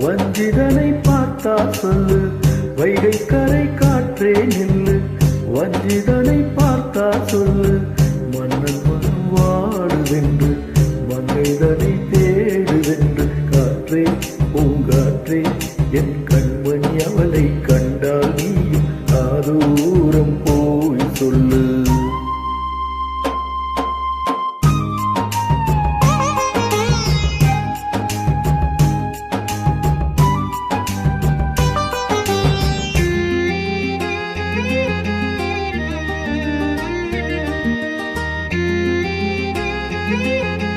வஞ்சிதனை பார்த்தா சொல்லு. வைகை கரை காற்றே நில்லு. வஞ்சிதனை பார்த்தா சொல்லு. மன்னன் மறுவாடுவென்று மங்கைதனை தேடுவென்று காற்றே பூங்காற்றே என் கண்மணி அவளை கண்டால் ஆதூரம் போய் சொல்லு. Música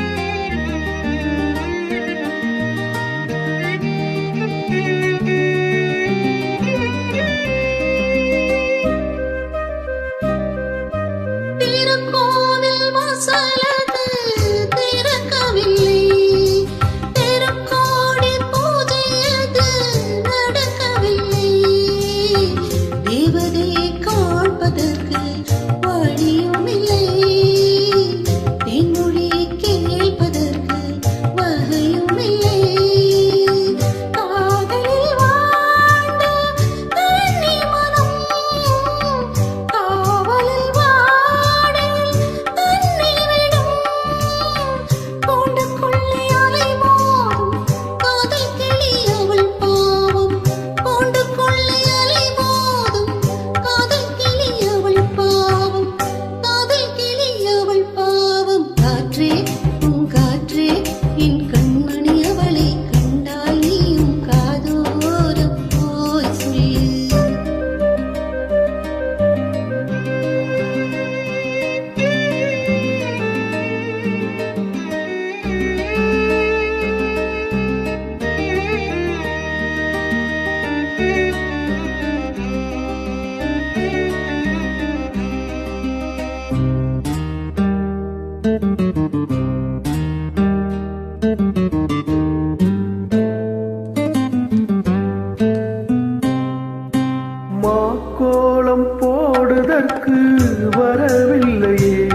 மாக்கோளம் போடுதற்கு வரவில்லையே.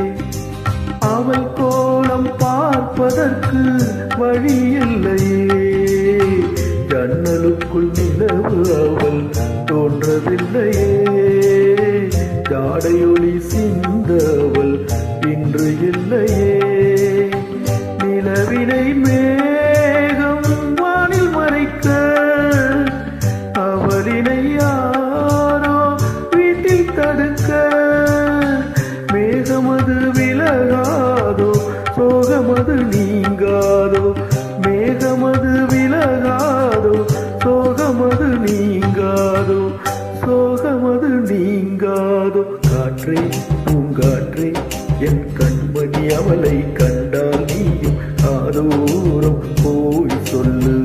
அவள் கோலம் பார்ப்பதற்கு வழியில்லையே. ஜன்னலுக்குள் நிலவு அவள் தோன்றதில்லையே ஜாடையொளி சிங்க சோகமது நீங்காதோ மேகமது விலகாதோ சோகமது நீங்காதோ சோகமது நீங்காதோ. காற்றே பூங்காற்றே என் கண்மணி அவளை கண்டால் நீயும் ஆதோறும் போய் சொல்லு.